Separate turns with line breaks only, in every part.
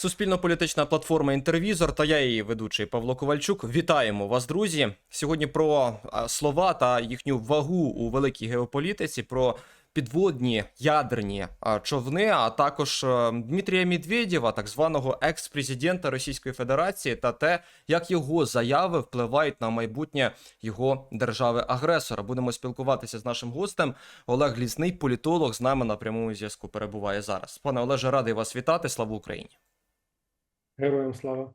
Суспільно-політична платформа Інтервізор та я її ведучий Павло Ковальчук. Вітаємо вас, друзі. Сьогодні про слова та їхню вагу у великій геополітиці, про підводні ядерні човни, а також е, Дмитрія Медведєва, так званого екс-президента Російської Федерації, та те, як його заяви впливають на майбутнє його держави-агресора. Будемо спілкуватися з нашим гостем. Олег Лісний, політолог, з нами на прямому зв'язку перебуває зараз. Пане Олеже, радий вас вітати. Слава Україні!
Героям слава.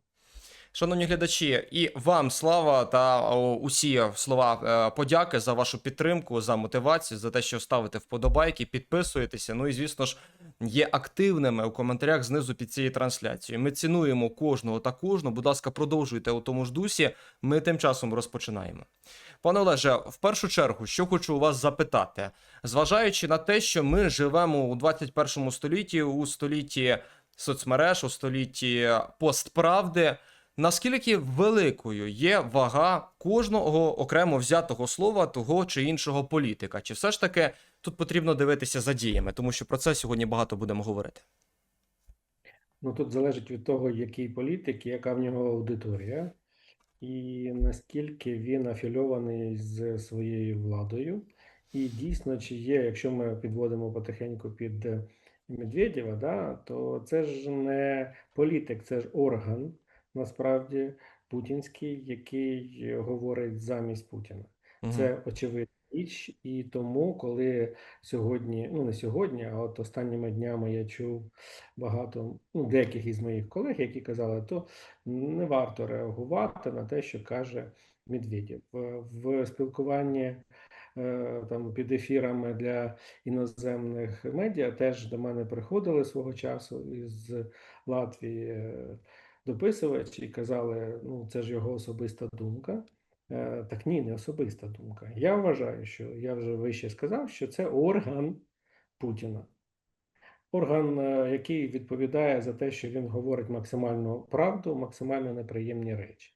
Шановні глядачі, і вам слава та усі слова е, подяки за вашу підтримку, за мотивацію, за те, що ставите вподобайки, підписуєтеся. Ну і звісно ж є активними у коментарях знизу під цією трансляцією. Ми цінуємо кожного та кожну. Будь ласка, продовжуйте у тому ж дусі. Ми тим часом розпочинаємо. Пане Олеже, в першу чергу, що хочу у вас запитати, зважаючи на те, що ми живемо у 21 столітті, у столітті соцмереж, у столітті постправди. Наскільки великою є вага кожного окремо взятого слова того чи іншого політика? Чи все ж таки тут потрібно дивитися за діями, тому що про це сьогодні багато будемо говорити?
Ну тут залежить від того, який політик, яка в нього аудиторія, і наскільки він афільований з своєю владою. І дійсно, чи є, якщо ми підводимо потихеньку під Медведєва, да, то це ж не політик, це ж орган, насправді путінський, який говорить замість Путіна.
Мгм.
Це очевидна річ, і тому, коли сьогодні, ну не сьогодні, а от останніми днями я чув багато ну, деяких із моїх колег, які казали, то не варто реагувати на те, що каже Медведєв. В, в спілкуванні е, там під ефірами для іноземних медіа теж до мене приходили свого часу із Латвії е, дописувачі і казали, ну це ж його особиста думка. Е, Так ні, не особиста думка. Я вважаю, що я вже вище сказав, що це орган Путіна. Орган, е, який відповідає за те, що він говорить максимальну правду, максимально неприємні речі.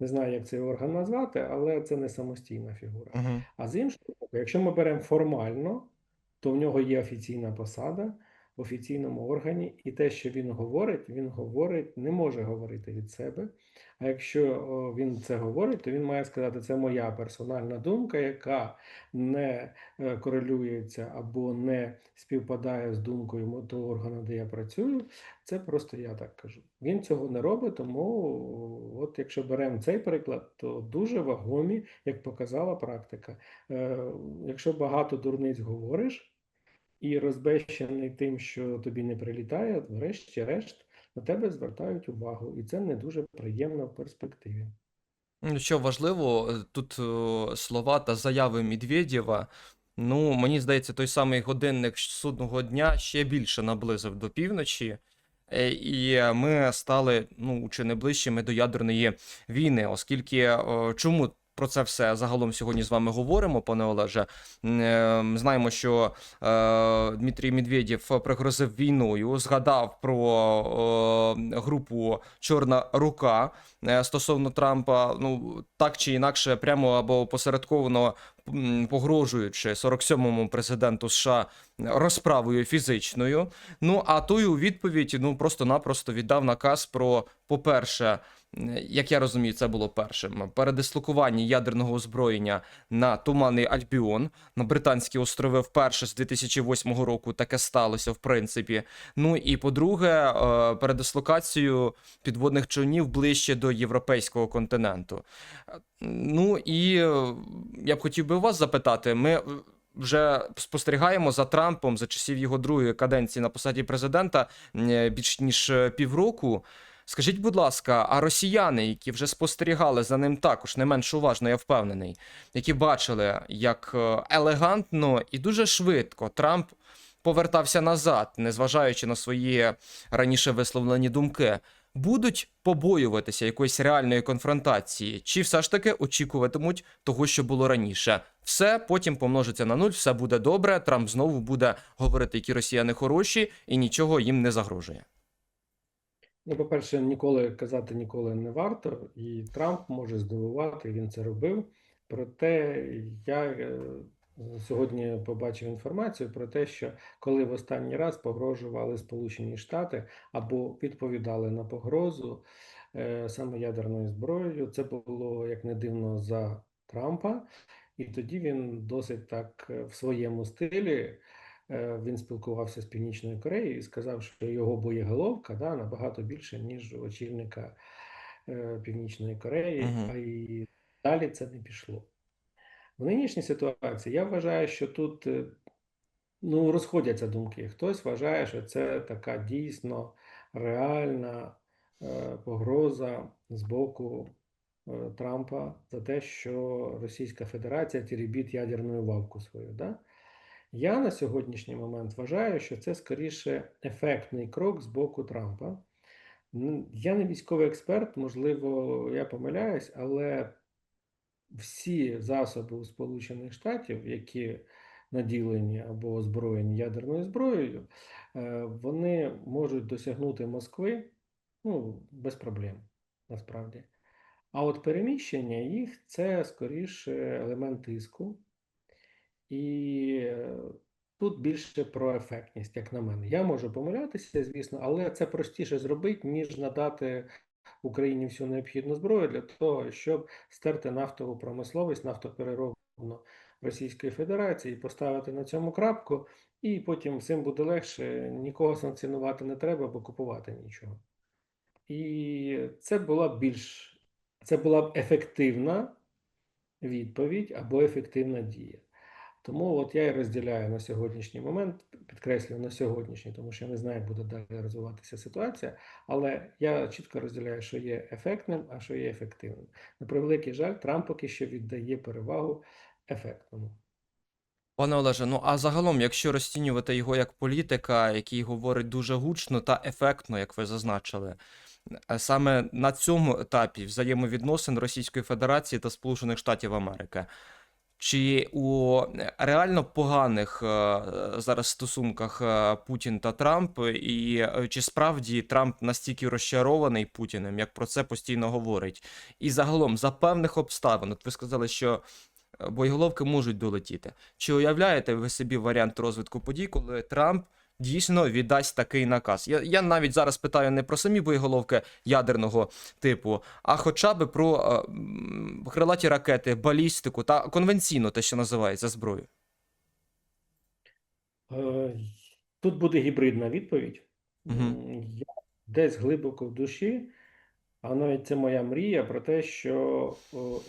Не знаю, як цей орган назвати, але це не самостійна фігура.
Мгм.
А з іншого боку, якщо ми беремо формально, то в нього є офіційна посада офіційному органі, і те, що він говорить, він говорить, не може говорити від себе. А якщо він це говорить, то він має сказати, це моя персональна думка, яка не е, корелюється або не співпадає з думкою того органу, де я працюю. Це просто я так кажу. Він цього не робить, тому от якщо беремо цей приклад, то дуже вагомі, як показала практика. Е, Якщо багато дурниць говориш і розбещений тим, що тобі не прилітає, врешті-решт на тебе звертають увагу, і це не дуже приємно в перспективі.
Ну, Що важливо, е, тут е, слова та заяви Медведєва. Ну, мені здається, той самий годинник судного дня ще більше наблизив до півночі. Е, І ми стали ну чи не ближчими до ядерної війни, оскільки чому про це все загалом сьогодні з вами говоримо, пане Олеже. Е, ми Знаємо, що е, Дмитрій Медведєв пригрозив війною, згадав про групу Чорна рука е, стосовно Трампа. Ну так чи інакше, прямо або посередковано погрожуючи 47-му президенту США розправою фізичною. Ну а той у відповідь ну просто-напросто віддав наказ про, по-перше, м, як я розумію, це було першим передислокування ядерного озброєння на Туманний Альбіон на Британські острови вперше з 2008 року таке сталося, в принципі. Ну і по-друге, е, передислокацію підводних човнів ближче до європейського континенту. Ну і е, я б хотів би вас запитати, ми. Вже спостерігаємо за Трампом за часів його другої каденції на посаді президента е, більш ніж півроку. Скажіть, будь ласка, а росіяни, які вже спостерігали за ним також не менш уважно, я впевнений, які бачили, як е, елегантно і дуже швидко Трамп повертався назад, незважаючи на свої раніше висловлені думки, будуть побоюватися якоїсь реальної конфронтації, чи все ж таки очікуватимуть того, що було раніше? Все потім помножиться на нуль, все буде добре. Трамп знову буде говорити, які росіяни хороші, і нічого їм не загрожує.
Ну, по-перше, ніколи казати ніколи не варто, і Трамп може здивувати, він це робив. Проте я е, сьогодні побачив інформацію про те, що коли в останній раз погрожували Сполучені Штати або відповідали на погрозу е, саме ядерною зброєю, це було як не дивно за Трампа, і тоді він досить так е, в своєму стилі. Е, Він спілкувався з Північною Кореєю і сказав, що його боєголовка да, набагато більше, ніж очільника е, Північної Кореї,
Мгм.
а і далі це не пішло. В нинішній ситуації я вважаю, що тут е, ну, розходяться думки. Хтось вважає, що це така дійсно реальна погроза з боку Трампа за те, що Російська Федерація теребіть ядерну вавку свою. Да? Я на сьогоднішній момент вважаю, що це скоріше ефектний крок з боку Трампа. Я не військовий експерт, можливо, я помиляюсь, але всі засоби у Сполучених Штатів, які наділені або озброєні ядерною зброєю, е, вони можуть досягнути Москви ну, без проблем, насправді. А от переміщення їх це скоріше елемент тиску. І е, тут більше про ефектність, як на мене. Я можу помилятися, звісно, але це простіше зробити, ніж надати Україні всю необхідну зброю для того, щоб стерти нафтову промисловість, нафтопереробну Російської Федерації, поставити на цьому крапку, і потім всім буде легше, нікого санкціонувати не треба, бо купувати нічого. І це була більш це була б ефективна відповідь або ефективна дія. Тому от я і розділяю на сьогоднішній момент, підкреслюю на сьогоднішній, тому що я не знаю, як буде далі розвиватися ситуація, але я чітко розділяю, що є ефектним, а що є ефективним. На превеликий жаль, Трамп поки що віддає перевагу ефектному.
Пане Олеже, ну а загалом, якщо розцінювати його як політика, який говорить дуже гучно та ефектно, як ви зазначили, е, саме на цьому етапі взаємовідносин Російської Федерації та Сполучених Штатів Америки, чи у е, реально поганих е, зараз стосунках е, Путін та Трамп, і чи справді Трамп настільки розчарований Путіним, як про це постійно говорить? І загалом, за певних обставин, от ви сказали, що боєголовки можуть долетіти. Чи уявляєте ви собі варіант розвитку подій, коли Трамп дійсно віддасть такий наказ? Я, я навіть зараз питаю не про самі боєголовки ядерного типу, а хоча б про е, крилаті ракети, балістику та конвенційно те, що називається зброю.
Е, Тут буде гібридна відповідь. М, Я десь глибоко в душі, а навіть це моя мрія про те, що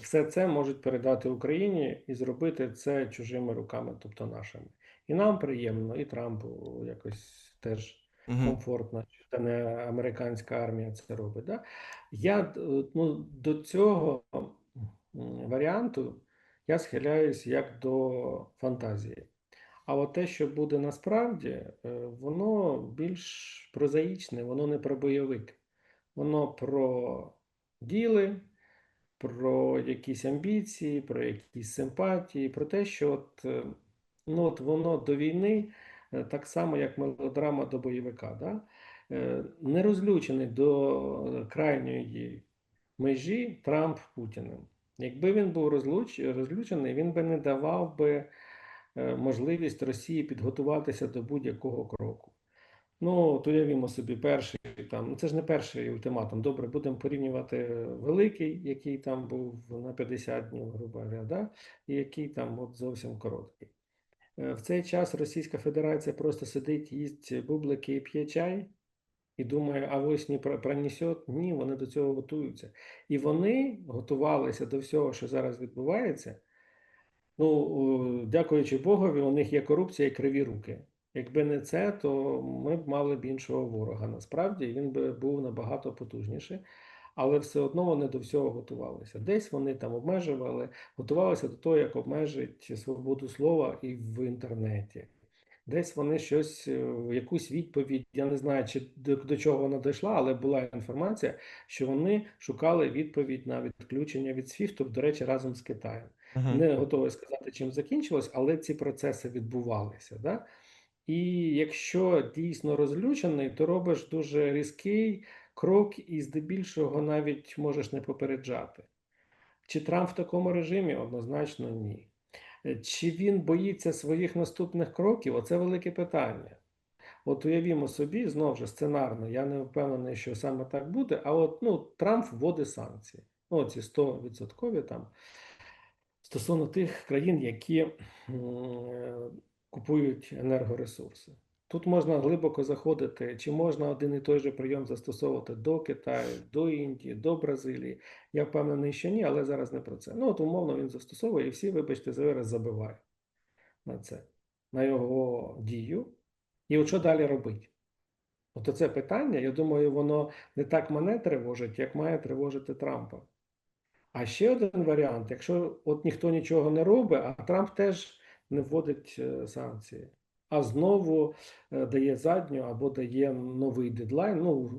все це можуть передати Україні і зробити це чужими руками, тобто нашими. І нам приємно, і Трампу якось теж
Мгм.
комфортно, що це не американська армія це робить. Да? Я е, ну, до цього варіанту я схиляюсь як до фантазії. А от те, що буде насправді, е, воно більш прозаїчне, воно не про бойовик. Воно про діли, про якісь амбіції, про якісь симпатії, про те, що от, е, ну, от воно до війни е, так само, як мелодрама до бойовика. Да? Е, Не розлючений до крайньої межі Трамп Путіним. Якби він був розлуч, розлючений, він би не давав би е, можливість Росії підготуватися до будь-якого кроку. Ну, от уявімо собі, перший там, ну це ж не перший ультиматум. Добре, будемо порівнювати великий, який там був на 50 днів, грубо говоря, да? і який там от зовсім короткий. Е, В цей час Російська Федерація просто сидить, їсть бублики і п'є чай, і думає, а ось не про- пронесет. Ні, вони до цього готуються. І вони готувалися до всього, що зараз відбувається. Ну, дякуючи Богові, у них є корупція і криві руки. Якби не це, то ми б мали б іншого ворога. Насправді він би був набагато потужніший, але все одно вони до всього готувалися. Десь вони там обмежували, готувалися до того, як обмежить свободу слова і в інтернеті. Десь вони щось, е, якусь відповідь, я не знаю, чи до, до чого вона дійшла, але була інформація, що вони шукали відповідь на відключення від SWIFT, до речі, разом з Китаєм.
Мгм.
Не готовий сказати, чим закінчилось, але ці процеси відбувалися. Да? І якщо дійсно розлючений, то робиш дуже різкий крок, і здебільшого навіть можеш не попереджати. Чи Трамп в такому режимі? Однозначно ні. Е, Чи він боїться своїх наступних кроків? Оце велике питання. От уявімо собі, знову ж сценарно, я не впевнений, що саме так буде, а от ну, Трамп вводить санкції. Ну, ці 100% там стосовно тих країн, які м, е, купують енергоресурси. Тут можна глибоко заходити, чи можна один і той же прийом застосовувати до Китаю, до Індії, до Бразилії. Я впевнений, що ні, але зараз не про це. Ну, от умовно він застосовує, і всі, вибачте, зараз забивають на це, на його дію. І от що далі робити? От оце питання, я думаю, воно не так мене тривожить, як має тривожити Трампа. А ще один варіант: якщо от ніхто нічого не робить, а Трамп теж не вводить е, санкції, а знову е, дає задню або дає новий дедлайн, ну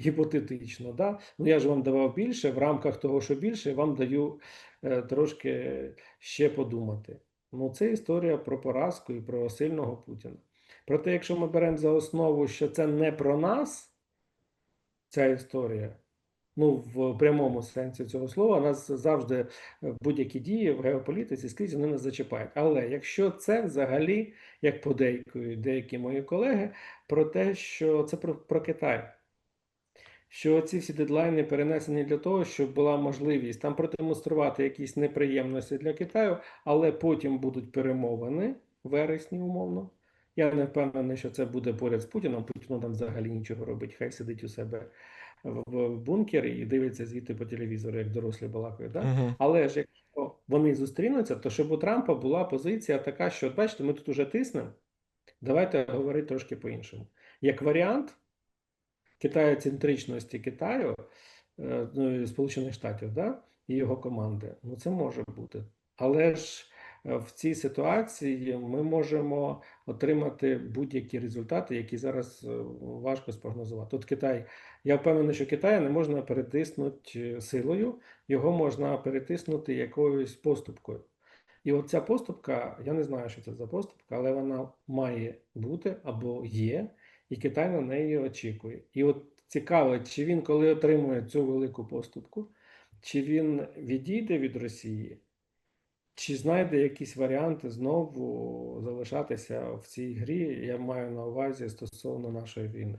гіпотетично, да? Ну я ж вам давав більше, в рамках того, що більше, вам даю е, трошки ще подумати. Ну, це історія про поразку і про сильного Путіна. Проте, якщо ми беремо за основу, що це не про нас, ця історія, ну в прямому сенсі цього слова, нас завжди е, будь-які дії в геополітиці скрізь вони нас зачіпають. Але якщо це взагалі, як подейкують деякі мої колеги, про те, що це про, про Китай. Що ці всі дедлайни перенесені для того, щоб була можливість там продемонструвати якісь неприємності для Китаю, але потім будуть перемовини вересні, умовно. Я не впевнений, що це буде поряд з Путіном. Путіну там взагалі нічого робить. Хай сидить у себе в, бункері і дивиться звідти по телевізору, як дорослі балакають. Да?
Угу.
Але ж якщо вони зустрінуться, то щоб у Трампа була позиція така, що от бачите, ми тут уже тиснемо. Давайте говорити трошки по-іншому. Як варіант китаєцентричності Китаю, е, ну, Сполучених Штатів, да, і його команди, ну це може бути. Але ж в цій ситуації ми можемо отримати будь-які результати, які зараз е, важко спрогнозувати. От Китай, я впевнений, що Китая не можна перетиснути силою, його можна перетиснути якоюсь поступкою. І от ця поступка, я не знаю, що це за поступка, але вона має бути або є, і Китай на неї очікує. І от цікаво, чи він, коли отримує цю велику поступку, чи він відійде від Росії, чи знайде якісь варіанти знову залишатися в цій грі, я маю на увазі стосовно нашої війни.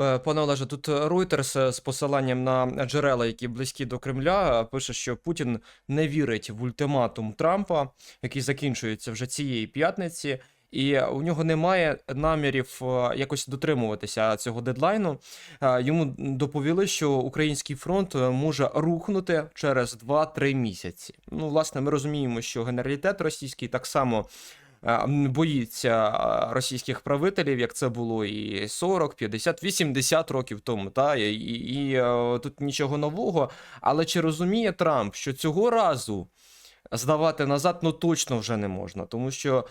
Е, Пане Олеже, тут Reuters е, з посиланням на джерела, які близькі до Кремля, е, пише, що Путін не вірить в ультиматум Трампа, який закінчується вже цієї п'ятниці, і у нього немає намірів е, якось дотримуватися цього дедлайну. Е, Йому доповіли, що український фронт е, може рухнути через 2-3 місяці. Ну, власне, ми розуміємо, що генералітет російський так само боїться російських правителів, як це було і 40, 50, 80 років тому. Та? І, і, і тут нічого нового. Але чи розуміє Трамп, що цього разу здавати назад ну точно вже не можна, тому що.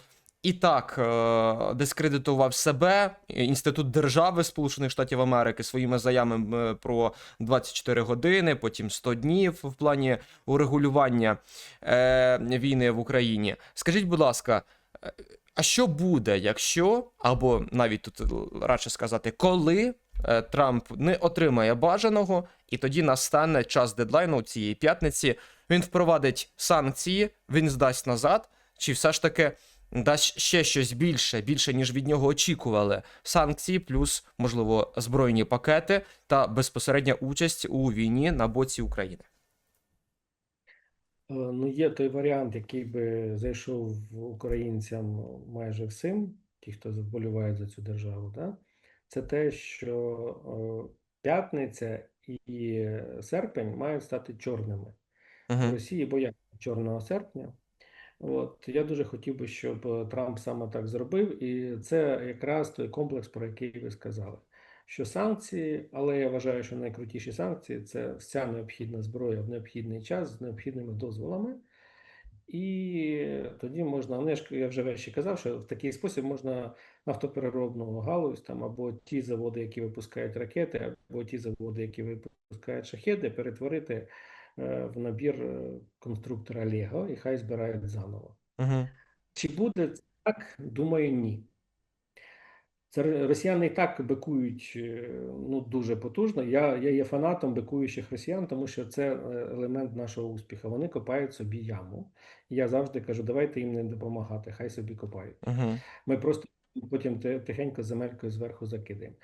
І так е, дискредитував себе інститут держави Сполучених Штатів Америки своїми заявами е, про 24 години, потім 100 днів в плані урегулювання е, війни в Україні. Скажіть, будь ласка, а що буде, якщо, або навіть тут радше сказати, коли Трамп не отримає бажаного, і тоді настане час дедлайну цієї п'ятниці, він впровадить санкції, він здасть назад, чи все ж таки дасть ще щось більше, більше ніж від нього очікували. Санкції, плюс, можливо, збройні пакети та безпосередня участь у війні на боці України.
Е, Ну, є той варіант, який би зайшов українцям майже всім, ті, хто вболівають за цю державу, да? це те, що е, п'ятниця і серпень мають стати чорними. В
Угу.
Росії бояться чорного серпня. От я дуже хотів би, щоб е, Трамп саме так зробив, і це якраз той комплекс, про який ви сказали. Що санкції, але я вважаю, що найкрутіші санкції це вся необхідна зброя в необхідний час з необхідними дозволами. І тоді можна, ну я ж я вже вещі казав, що в такий спосіб можна нафтопереробну галузь там або ті заводи, які випускають ракети, або ті заводи, які випускають шахеди, перетворити в набір е, конструктора Лего і хай збирають заново.
Угу.
Чи буде це так? Думаю, ні. Це росіяни і так бикують е, ну, дуже потужно. Я, я є фанатом бикуючих росіян, тому що це е, елемент нашого успіху. Вони копають собі яму. Я завжди кажу, давайте їм не допомагати, хай собі копають.
Угу.
Ми просто потім тихенько земелькою зверху закидаємо.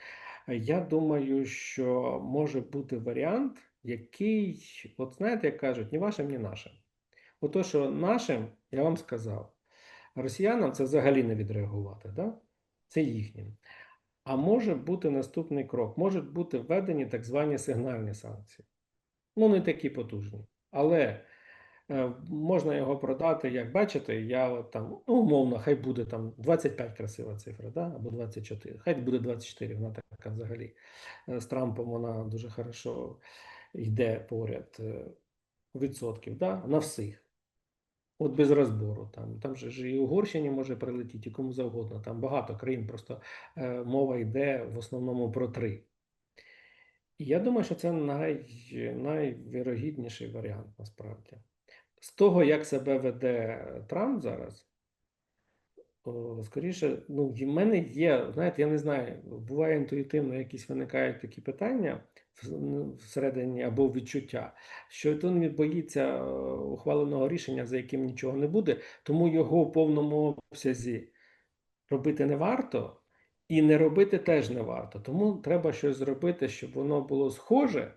Е, Я думаю, що може бути варіант, який, от знаєте, як кажуть, ні вашим, ні нашим. Ото, що нашим, я вам сказав, росіянам це взагалі не відреагувати, да? це їхнім. А може бути наступний крок, можуть бути введені так звані сигнальні санкції. Ну, не такі потужні. Але е, можна його продати, як бачите, я от там, ну, умовно, хай буде там 25 красива цифра, да? або 24. Хай буде 24, вона така взагалі. Е, З Трампом вона дуже хорошо йде поряд е, відсотків, да? на всіх. От без розбору. Там, там же ж і Угорщині може прилетіти, і кому завгодно. Там багато країн, просто е, мова йде в основному про три. І я думаю, що це най, найвірогідніший варіант насправді. З того, як себе веде Трамп зараз, о, скоріше, ну, в мене є, знаєте, я не знаю, буває інтуїтивно якісь виникають такі питання ну, всередині або відчуття, що він боїться ухваленого рішення, за яким нічого не буде, тому його в повному обсязі робити не варто, і не робити теж не варто. Тому треба щось зробити, щоб воно було схоже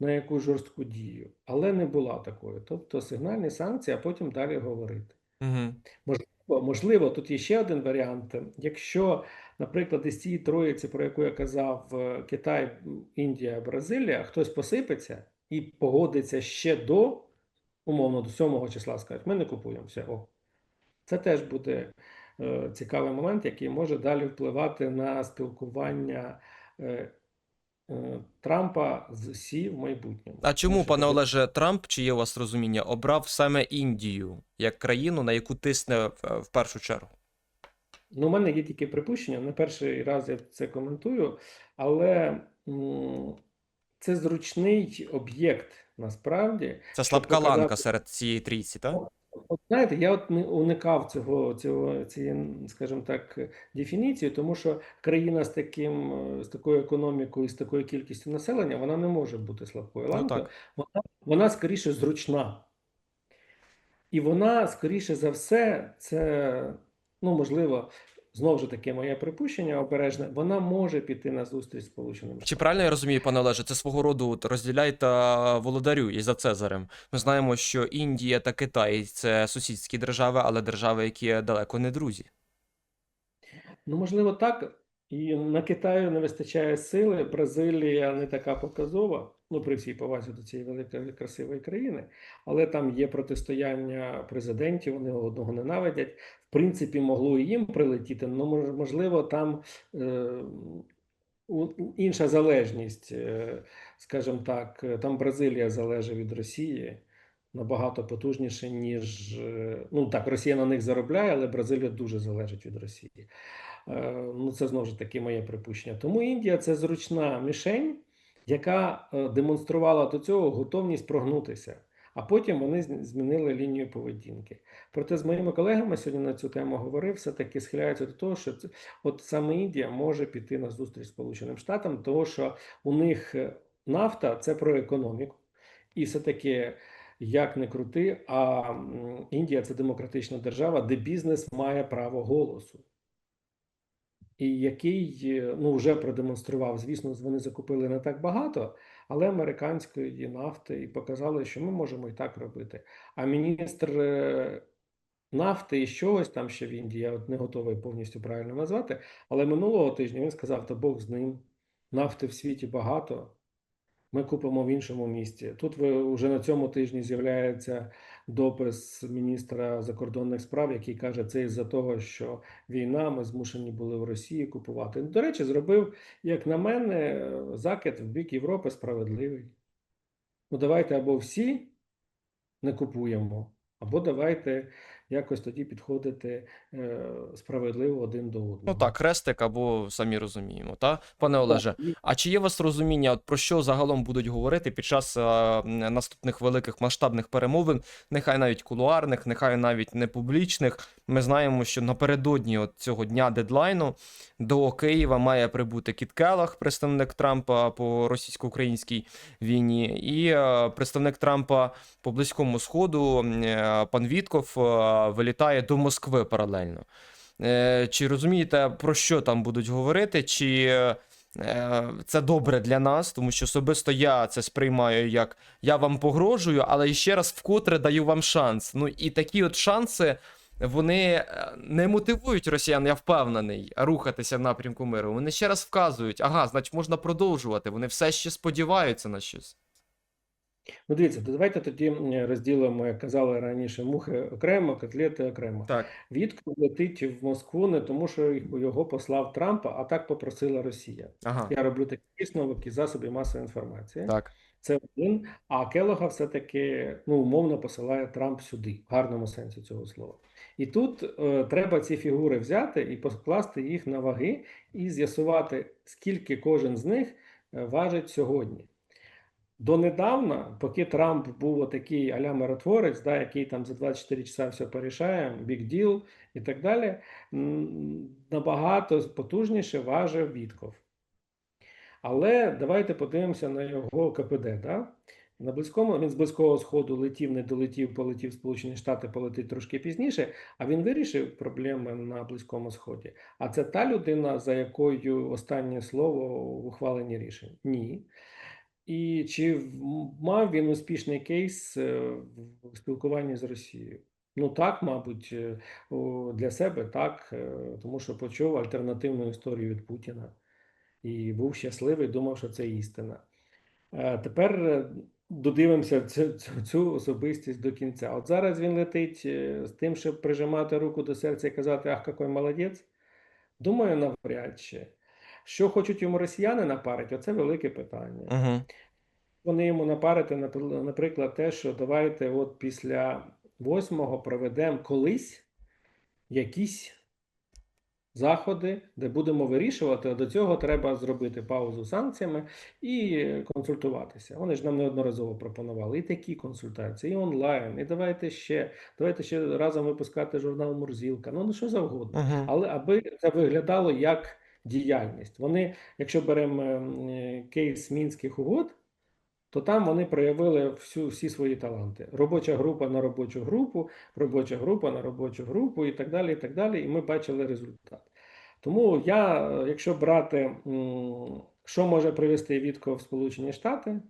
на якусь жорстку дію, але не була такою. Тобто сигнальні санкції, а потім далі говорити.
Угу.
Можливо, можливо, тут є ще один варіант. Якщо, наприклад, із цієї троїці, про яку я казав, е, Китай, Індія, Бразилія, хтось посипеться і погодиться ще до, умовно, до 7 числа, скажуть, ми не купуємо все. О. Це теж буде е, цікавий момент, який може далі впливати на спілкування е, Трампа з Сі в майбутньому.
А чому,
Тому
пане Олеже, Трамп, чи є у вас розуміння, обрав саме Індію як країну, на яку тисне в, першу чергу?
Ну, у мене є тільки припущення, не перший раз я це коментую, але це зручний об'єкт насправді.
Це слабка ланка
показати-
серед цієї трійці, так?
От знаєте, я от не уникав цього, цього цієї, скажімо так, дефініції, тому що країна з таким, е, з такою економікою, з такою кількістю населення, вона не може бути слабкою
Ну
ланкою.
так.
Вона, вона скоріше зручна. І вона, скоріше за все, це, ну, можливо, знову ж таки, моє припущення обережне, вона може піти на зустріч Сполученим
Чи правильно я розумію, пане Олеже, це свого роду розділяй та володарю і за Цезарем. Ми знаємо, що Індія та Китай це сусідські держави, але держави, які далеко не друзі.
Ну, можливо, так. І на Китаю не вистачає сили. Бразилія не така показова, ну при всій повазі до цієї великої красивої країни, але там є протистояння президентів, вони одного ненавидять. В принципі, могло і їм прилетіти, але можливо, там е, інша залежність, е, скажімо так, е, там Бразилія залежить від Росії набагато потужніше, ніж е, ну так, Росія на них заробляє, але Бразилія дуже залежить від Росії. Е, Ну, це знову ж таки моє припущення. Тому Індія це зручна мішень, яка е, демонструвала до цього готовність прогнутися. А потім вони змінили лінію поведінки. Проте з моїми колегами сьогодні на цю тему говорив, все-таки схиляються до того, що це, от саме Індія може піти на зустріч Сполученим Штатам, тому що у них е, нафта це про економіку. І все-таки, як не крути, а Індія це демократична держава, де бізнес має право голосу і який е, ну, вже продемонстрував. Звісно, вони закупили не так багато, але американської нафти і показали, що ми можемо і так робити. А міністр е, нафти і чогось там ще в Індії, я не готовий повністю правильно назвати, але минулого тижня він сказав: та Бог з ним, нафти в світі багато. Ми купимо в іншому місті. Тут ви вже на цьому тижні з'являється допис міністра закордонних справ, який каже, це із-за того, що війна, ми змушені були в Росії купувати. До речі, зробив, як на мене, закид в бік Європи справедливий. Ну, давайте або всі не купуємо, або давайте якось тоді підходити е, справедливо один до одного.
Ну так, хрестик або самі розуміємо, та? Пане Олеже,
Так,
а чи є у вас розуміння, от про що загалом будуть говорити під час е, наступних великих масштабних перемовин, нехай навіть кулуарних, нехай навіть не публічних? Ми знаємо, що напередодні от цього дня дедлайну до Києва має прибути Кіт Келах, представник Трампа по російсько-українській війні, і е, представник Трампа по близькому сходу, е, пан Вітков, вилітає до Москви паралельно. Е, Чи розумієте, про що там будуть говорити? Чи е, це добре для нас, тому що особисто я це сприймаю як я вам погрожую, але ще раз вкотре даю вам шанс. Ну і такі от шанси. Вони е, не мотивують росіян, я впевнений, рухатися в напрямку миру. Вони ще раз вказують, ага, значить можна продовжувати. Вони все ще сподіваються на щось.
Ну, дивіться, то давайте тоді розділимо, як казали раніше, мухи окремо, котлети окремо.
Так.
Вітков летить в Москву не тому, що його послав Трампа, а так попросила Росія.
Ага.
Я роблю такий висновок із засобів масової інформації.
Так.
Це один. А Келога все-таки ну, умовно посилає Трамп сюди, в гарному сенсі цього слова. І тут е, треба ці фігури взяти і покласти їх на ваги і з'ясувати, скільки кожен з них е, важить сьогодні. Донедавна, поки Трамп був отакий а-ля миротворець, да, який там за 24 часа все порішає, big deal і так далі, набагато потужніше важив Вітков. Але давайте подивимося на його КПД. Да? На близькому він з близького сходу летів, не долетів, полетів Сполучені Штати, полетить трошки пізніше. А він вирішив проблеми на Близькому Сході. А це та людина, за якою останнє слово в ухваленні рішень? Ні. І чи мав він успішний кейс е, в спілкуванні з Росією? Ну так, мабуть, е, для себе так, е, тому що почув альтернативну історію від Путіна і був щасливий, думав, що це істина. Тепер додивимося цю, цю, особистість до кінця. От зараз він летить з тим, щоб прижимати руку до серця і казати, ах, який молодець. Думаю, навряд чи. Що хочуть йому росіяни напарити, оце велике питання.
Угу.
Вони йому напарити, напр- наприклад, те, що давайте от після восьмого проведемо колись якісь заходи, де будемо вирішувати. А До цього треба зробити паузу санкціями і консультуватися. Вони ж нам неодноразово пропонували і такі консультації, і онлайн, і давайте ще, давайте ще разом випускати журнал Мурзілка. Ну, ну що завгодно.
Угу.
Але аби це виглядало як діяльність. Вони, якщо беремо е, кейс мінських угод, то там вони проявили всю, всі свої таланти. Робоча група на робочу групу, робоча група на робочу групу і так далі. І так далі. І ми бачили результат. Тому я, е, якщо брати, що може привести Вітко в Сполучені Штати,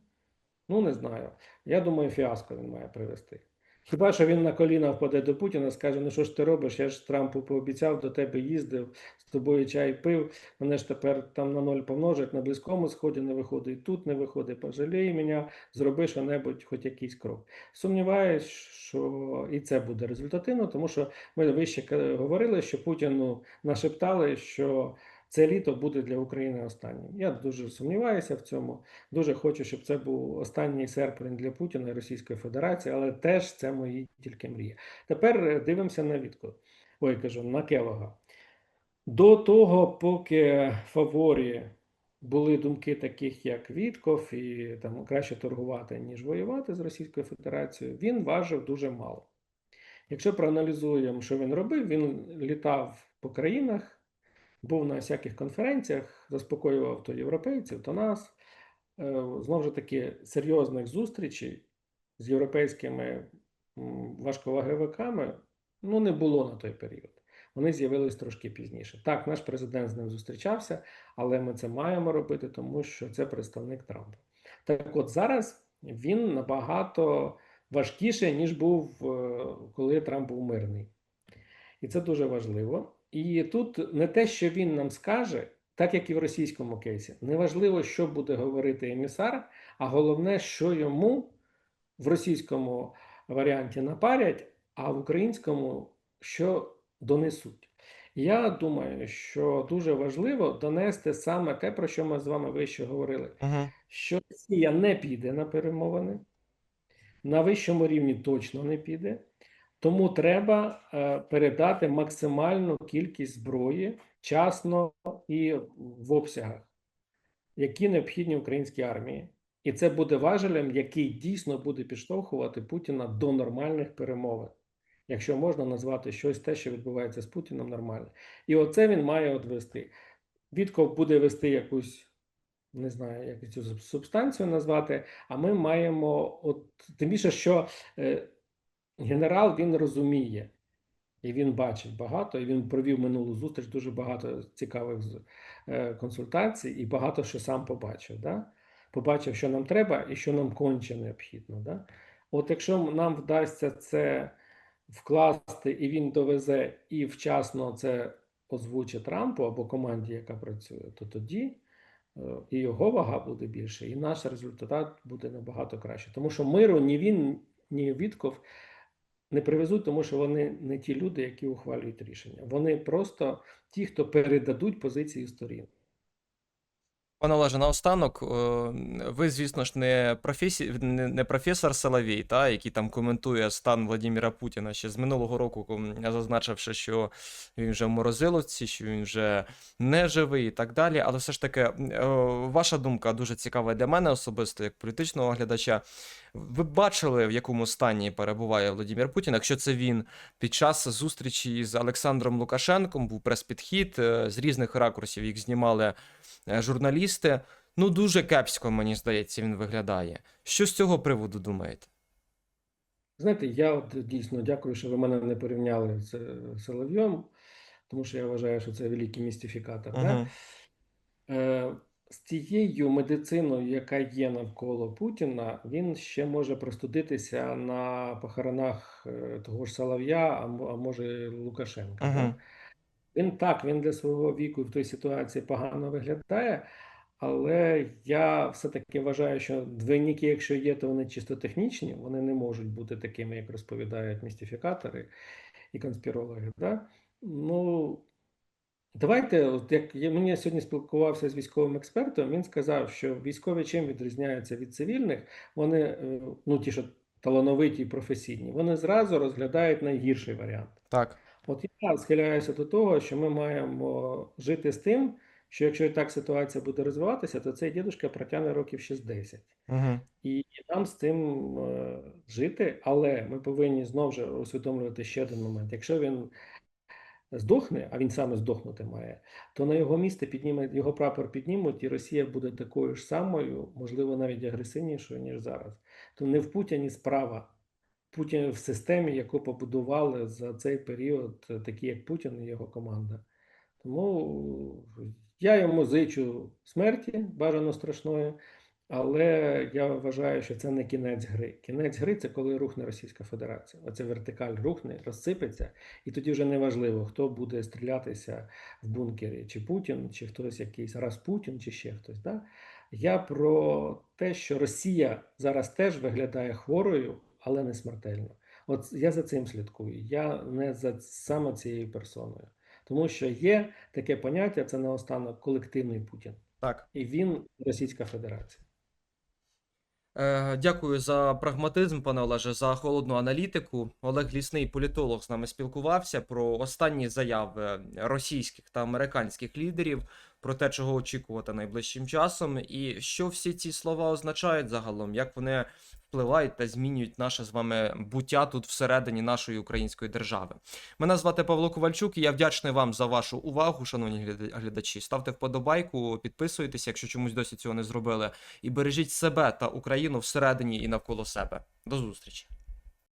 ну не знаю. Я думаю, фіаско він має привести. Хіба що він на коліна впаде до Путіна, скаже: ну що ж ти робиш? Я ж Трампу пообіцяв, до тебе їздив, тобою чай пив. Мене ж тепер там на ноль помножать, на близькому сході не виходить, тут не виходить. Пожалій мене, зроби що-небудь, хоч якийсь крок. Сумніваюсь, що і це буде результативно, тому що ми вище говорили, що Путіну нашептали, що це літо буде для України останнім. Я дуже сумніваюся в цьому. Дуже хочу, щоб це був останній серпень для Путіна і Російської Федерації, але теж це мої тільки мрії. Тепер е, дивимося на Вітко. Ой, кажу, на Келога. До того, поки фаворі були думки таких, як Вітков, і там краще торгувати, ніж воювати з Російською Федерацією, він важив дуже мало. Якщо проаналізуємо, що він робив, він літав по країнах, був на всяких конференціях, заспокоював то європейців, то нас. Е, Знову ж таки, серйозних зустрічей з європейськими важковаговиками ну, не було на той період. Вони з'явились трошки пізніше. Так, наш президент з ним зустрічався, але ми це маємо робити, тому що це представник Трампа. Так от зараз він набагато важкіший, ніж був, е, коли Трамп був мирний. І це дуже важливо. І тут не те, що він нам скаже, так як і в російському кейсі, не важливо, що буде говорити емісар, а головне, що йому в російському варіанті напарять, а в українському що донесуть. Я думаю, що дуже важливо донести саме те, про що ми з вами вище говорили,
Угу.
що Росія не піде на перемовини, на вищому рівні точно не піде. Тому треба е, передати максимальну кількість зброї вчасно і в обсягах, які необхідні українській армії. І це буде важелем, який дійсно буде підштовхувати Путіна до нормальних перемовин. Якщо можна назвати щось те, що відбувається з Путіним, нормально. І оце він має от вести. Вітков буде вести якусь, не знаю, як цю субстанцію назвати, а ми маємо, от, тим більше, що е, генерал він розуміє. І він бачить багато, і він провів минулу зустріч дуже багато цікавих е, консультацій, і багато що сам побачив. Да? Побачив, що нам треба і що нам конче необхідно. Да? От якщо нам вдасться це вкласти, і він довезе і вчасно це озвучить Трампу або команді, яка працює, то тоді е, і його вага буде більше, і наш результат буде набагато краще. Тому що миру ні він, ні Вітков не привезуть, тому що вони не ті люди, які ухвалюють рішення. Вони просто ті, хто передадуть позиції сторін.
Пане Олеже, наостанок, останок ви, звісно ж, не, професі... не професор Соловій, та, який там коментує стан Владимира Путіна ще з минулого року, зазначивши, що він вже в морозиловці, що він вже не живий і так далі. Але все ж таки, е, ваша думка дуже цікава для мене особисто, як політичного оглядача. Ви бачили, в якому стані перебуває Владимир Путін, якщо це він під час зустрічі з Олександром Лукашенком, був прес-підхід, е, з різних ракурсів їх знімали е, журналісти. Ну, дуже кепсько, мені здається, він виглядає. Що з цього приводу думаєте?
Знаєте, я от дійсно дякую, що ви мене не порівняли з Соловйом, тому що я вважаю, що це великий містифікатор. Да?
Угу.
Е, з тією медициною, яка є навколо Путіна, він ще може простудитися на похоронах е, того ж Солов'я, а може Лукашенка.
Угу.
Він так, він для свого віку в той ситуації погано виглядає, але я все-таки вважаю, що двойники, якщо є, то вони чисто технічні, вони не можуть бути такими, як розповідають містифікатори і конспірологи. Да? Ну, давайте, от як я мені сьогодні спілкувався з військовим експертом, він сказав, що військові чим відрізняються від цивільних, вони, е, ну ті, що талановиті і професійні, вони зразу розглядають найгірший варіант.
Так.
От я схиляюся до того, що ми маємо жити з тим, що якщо і так ситуація буде розвиватися, то цей дідушка протягне років ще з 10.
Угу.
І нам з тим е, жити, але ми повинні знову ж усвідомлювати ще один момент. Якщо він здохне, а він саме здохнути має, то на його місце підніме його прапор піднімуть, і Росія буде такою ж самою, можливо, навіть агресивнішою, ніж зараз. То не в Путіні справа. Путін в системі, яку побудували за цей період, такі як Путін і його команда. Тому я йому зичу смерті, бажано страшної, але я вважаю, що це не кінець гри. Кінець гри це коли рухне Російська Федерація. Оце вертикаль рухне, розсипеться, і тоді вже не важливо, хто буде стрілятися в бункері, чи Путін, чи хтось якийсь раз Путін, чи ще хтось. Да? Я про те, що Росія зараз теж виглядає хворою, але не смертельно. От я за цим слідкую. Я не за саме цією персоною. Тому що є таке поняття, це наостанок колективний Путін.
Так.
І він Російська Федерація.
Е, дякую за прагматизм, пане Олеже, за холодну аналітику. Олег Лісний, політолог, з нами спілкувався про останні заяви російських та американських лідерів про те, чого очікувати найближчим часом, і що всі ці слова означають загалом, як вони впливають та змінюють наше з вами буття тут всередині нашої української держави. Мене звати Павло Ковальчук, і я вдячний вам за вашу увагу, шановні глядачі. Ставте вподобайку, підписуйтесь, якщо чомусь досі цього не зробили, і бережіть себе та Україну всередині і навколо себе. До зустрічі.